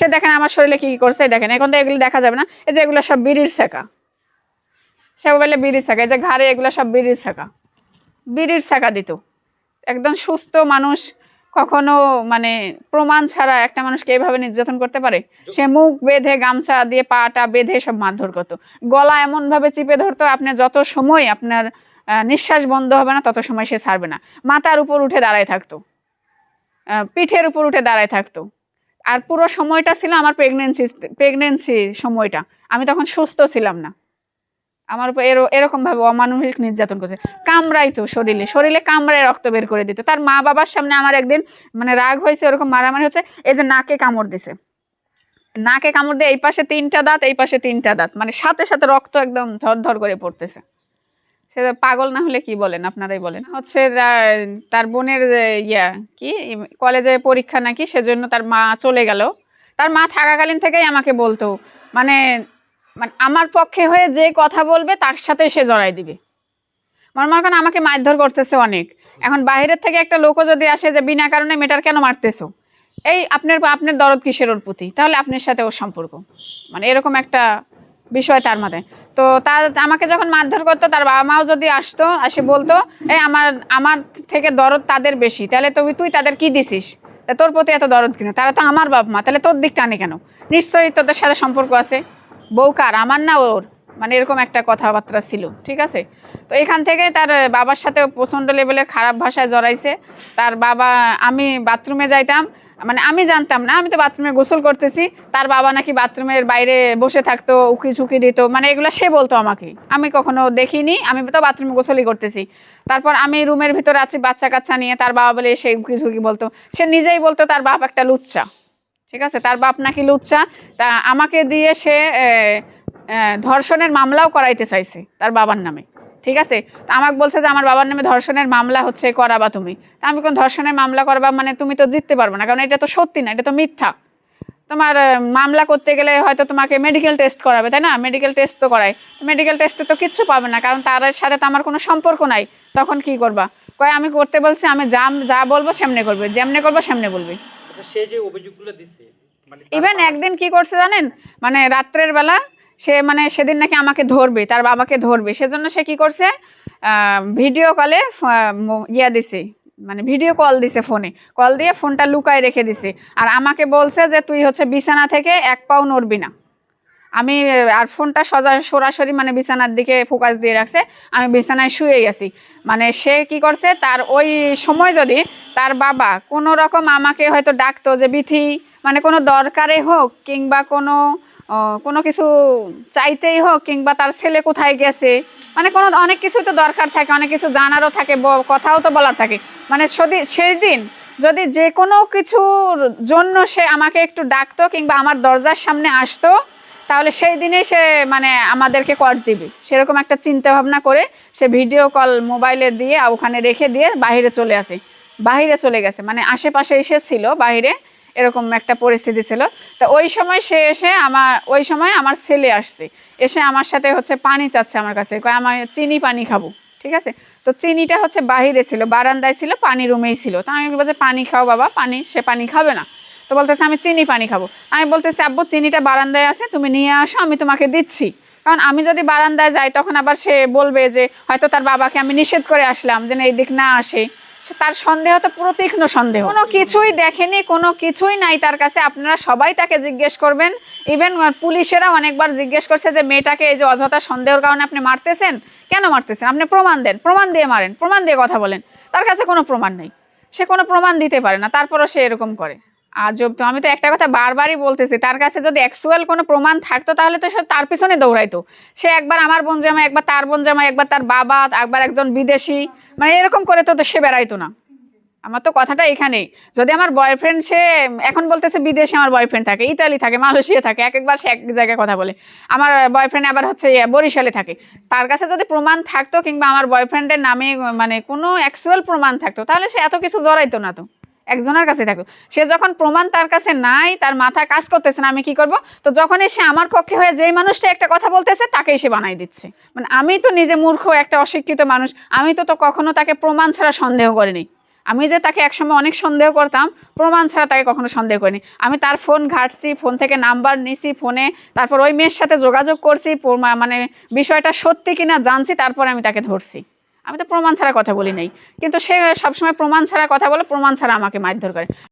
সে দেখেন আমার শরীরে কি করছে দেখেন, এখন তো এগুলো দেখা যাবে না। এই যে এগুলো সব বিড়ির শেখা। সে বলে বিড়ির শেখা, এই যে ঘাড়ে এগুলো সব বিড়ির শেখা। বিড়ির শেখা দিত। একদম সুস্থ মানুষ, কখনো মানে প্রমাণ ছাড়া একটা মানুষকে এইভাবে নির্যাতন করতে পারে? সে মুখ বেঁধে, গামছা দিয়ে, পাটা বেঁধে সব মারধর করতো। গলা এমনভাবে চিপে ধরতো, আপনার যত সময় আপনার নিঃশ্বাস বন্ধ হবে না, তত সময় সে ছাড়বে না। মাথার উপর উঠে দাঁড়ায় থাকতো। পিঠের উপর উঠে দাঁড়ায় থাকতো। আর পুরো সময়টা ছিল আমার প্রেগনেন্সি প্রেগনেন্সি সময়টা। আমি তখন সুস্থ ছিলাম না। আমার উপর এর- এরকম ভাবে অমানবিক নির্যাতন করছে। কামড়াইতো শরীরে শরীরে কামড়ায় রক্ত বের করে দিত। তার মা বাবার সামনে আমার একদিন মানে রাগ হয়েছে, ওরকম মারামারি হচ্ছে, এই যে নাকে কামড় দিছে। নাকে কামড় দিয়ে এই পাশে তিনটা দাঁত, এই পাশে তিনটা দাঁত। মানে সাথে সাথে রক্ত একদম ধর ধর করে পড়তেছে। সে পাগল না হলে কি বলেন? আপনারাই বলেন। হচ্ছে তার বোনের ইয়া, কি? কলেজে পরীক্ষা নাকি, সেজন্য তার মা চলে গেল। তার মা থাকাকালীন থেকেই আমাকে বলতো মানে মানে আমার পক্ষে হয়ে যে কথা বলবে, তার সাথে সে জড়াই দিবে। মনে মনে করেন আমাকে মারধর করতেছে অনেক। এখন বাইরের থেকে একটা লোকও যদি আসে যে বিনা কারণে মেয়েটার কেন মারতেছো? এই আপনার আপনার দরদ কিসের ওর প্রতি? তাহলে আপনার সাথে ওর সম্পর্ক। মানে এরকম একটা বিষয় তার মাথায়। তো তার, আমাকে যখন মারধর করতো, তার বাবা মাও যদি আসতো, আসে বলতো এই আমার আমার থেকে দরদ তাদের বেশি, তাহলে তুই তুই তাদের কি দিছিস? তা তোর প্রতি এত দরদ কিনা? তারা তো আমার বাপ মা, তাহলে তোর দিক টানে কেন? নিশ্চয়ই তোদের সাথে সম্পর্ক আছে। বউ কার? আমার না ওর? মানে এরকম একটা কথাবার্তা ছিল, ঠিক আছে? তো এখান থেকে তার বাবার সাথে প্রচণ্ড লেভেলের খারাপ ভাষায় জড়াইছে। তার বাবা, আমি বাথরুমে যাইতাম মানে আমি জানতাম না, আমি তো বাথরুমে গোসল করতেছি, তার বাবা নাকি বাথরুমের বাইরে বসে থাকতো উকি ঝুঁকি দিত মানে এগুলো সে বলতো আমাকে। আমি কখনো দেখিনি, আমি তো বাথরুমে গোসলই করতেছি। তারপর আমি রুমের ভিতরে আছি বাচ্চা কাচ্চা নিয়ে, তার বাবা বলে সে উকি ঝুঁকি বলতো। সে নিজেই বলতো, তার বাপ একটা লুচ্চা। ঠিক আছে? তার বাপ নাকি লুচ্চা, তা আমাকে দিয়ে সে ধর্ষণের মামলাও করাইতে চাইছে, তার বাবার নামে। ঠিক আছে? তা আমাকে বলছে যে আমার বাবার নামে ধর্ষণের মামলা হচ্ছে করাবা তুমি। তা আমি কোন ধর্ষণের মামলা করাবা মানে তুমি তো জিততে পারবে না কারণ এটা তো সত্যি না এটা তো মিথ্যা। তোমার মামলা করতে গেলে হয়তো তোমাকে মেডিকেল টেস্ট করাবে তাই না? মেডিকেল টেস্ট তো করায়। মেডিকেল টেস্টে তো কিচ্ছু পাবে না কারণ তার সাথে তো আমার কোনো সম্পর্ক নাই। তখন কি করবা? কয় আমি করতে বলছি আমি যা যা বলব সেমনে করবে যেমনে করব সেমনে বলবে। আচ্ছা, সে যে অভিযোগগুলো দিছে মানে ইভেন একদিন কি করছে জানেন? মানে রাত্রের বেলা সে মানে সেদিন নাকি আমাকে ধরবে, তার বাবাকে ধরবে। সেজন্য সে কি করছে ভিডিও কলে ইয়া দিছে মানে ভিডিও কল দিছে ফোনে কল দিয়ে ফোনটা লুকায় রেখে দিছে। আর আমাকে বলছে যে, তুই হচ্ছে বিছানা থেকে এক পাও নড়বি না। আমি, আর ফোনটা সজা, সরাসরি মানে বিছানার দিকে ফোকাস দিয়ে রাখছে। আমি বিছানায় শুয়ে গেছি মানে সে কি করছে, তার ওই সময় যদি তার বাবা কোনো রকম আমাকে হয়তো ডাকতো যে, বিথি মানে কোনো দরকারে হোক কিংবা কোনো কোনো কিছু চাইতেই হোক কিংবা তার ছেলে কোথায় গেছে মানে কোনো, অনেক কিছু তো দরকার থাকে, অনেক কিছু জানারও থাকে কথাও তো বলার থাকে। মানে সেই দিন যদি যে কোনো কিছুর জন্য সে আমাকে একটু ডাকতো কিংবা আমার দরজার সামনে আসতো, তাহলে সেই দিনেই সে মানে আমাদেরকে কর দিবে। সেরকম একটা চিন্তা ভাবনা করে সে ভিডিও কল মোবাইলে দিয়ে, ওখানে রেখে দিয়ে বাইরে চলে আসে। বাইরে চলে গেছে মানে আশেপাশে এসে ছিল বাইরে এরকম একটা পরিস্থিতি ছিল। তো ওই সময় সে এসে আমার, ওই সময় আমার ছেলে আসছে। এসে আমার সাথে হচ্ছে পানি চাচ্ছে আমার কাছে। আমার চিনি পানি খাব। ঠিক আছে? তো চিনিটা হচ্ছে বাহিরে ছিল, বারান্দায় ছিল, পানি রুমেই ছিল। তো আমি বলছি, পানি খাও বাবা, পানি, সে পানি খাবে না। তো বলতেছে, আমি চিনি পানি খাব। আমি বলতেছি, আব্বু, চিনিটা বারান্দায় আছে, তুমি নিয়ে আসো, আমি তোমাকে দিচ্ছি। কারণ আমি যদি বারান্দায় যাই, তখন আবার সে বলবে যে, হয়তো তার বাবাকে আমি নিষেধ করে আসলাম যে, না, এই দিক না আসে। তার সন্দেহ তো পুরো তীক্ষ্ণ সন্দেহ। কোনো কিছুই দেখেনি, কোনো কিছুই নাই তার কাছে। আপনারা সবাই তাকে জিজ্ঞেস করবেন। ইভেন পুলিশেরা অনেকবার জিজ্ঞেস করছে যে, মেয়েটাকে এই যে অযথা সন্দেহের কারণে আপনি মারতেছেন? কেন মারতেছেন? আপনি প্রমাণ দেন। প্রমাণ দিয়ে মারেন। প্রমাণ দিয়ে কথা বলেন। তার কাছে কোনো প্রমাণ নেই। সে কোনো প্রমাণ দিতে পারে না। তারপরও সে এরকম করে। আজব তো আমি তো একটা কথা বারবারই বলতেছি তার কাছে যদি অ্যাকচুয়াল কোনো প্রমাণ থাকতো তাহলে তো সে তার পিছনে দৌড়াইতো। সে একবার আমার বোন জামাই একবার তার বোন জামাই একবার তার বাবা একবার একজন বিদেশি মানে এরকম করে তো সে বেড়াইতো না। আমার তো কথাটা এখানেই যদি আমার বয়ফ্রেন্ড সে এখন বলতেছে বিদেশে আমার বয়ফ্রেন্ড থাকে ইতালি থাকে মালয়েশিয়া থাকে এক একবার সে এক জায়গায় কথা বলে। আমার বয়ফ্রেন্ড আবার হচ্ছে ইয়ে, বরিশালে থাকে। তার কাছে যদি প্রমাণ থাকতো কিংবা আমার বয়ফ্রেন্ডের নামে মানে কোনো অ্যাকচুয়াল প্রমাণ থাকতো তাহলে সে এত কিছু জড়াইতো না তো। একজনের কাছে থাকতো সে যখন প্রমাণ তার কাছে নাই, তার মাথা কাজ করতেছে না, আমি কি করব? তো যখনই সে আমার পক্ষে হয়ে যেই মানুষটা একটা কথা বলতেছে, তাকেই সে বানাই দিচ্ছে। মানে আমি তো নিজে মূর্খ, একটা অশিক্ষিত মানুষ, আমি তো তো কখনো তাকে প্রমাণ ছাড়া সন্দেহ করিনি। আমি যে তাকে একসময় অনেক সন্দেহ করতাম, প্রমাণ ছাড়া তাকে কখনো সন্দেহ করিনি। আমি তার ফোন ঘাটছি, ফোন থেকে নাম্বার নিছি ফোনে, তারপর ওই মেয়ের সাথে যোগাযোগ করছি মানে বিষয়টা সত্যি কিনা জানছি, তারপরে আমি তাকে ধরছি। আমি তো প্রমাণ ছাড়া কথা বলি নাই। কিন্তু সে সবসময় প্রমাণ ছাড়া কথা বলে, প্রমাণ ছাড়া আমাকে মারধর করে।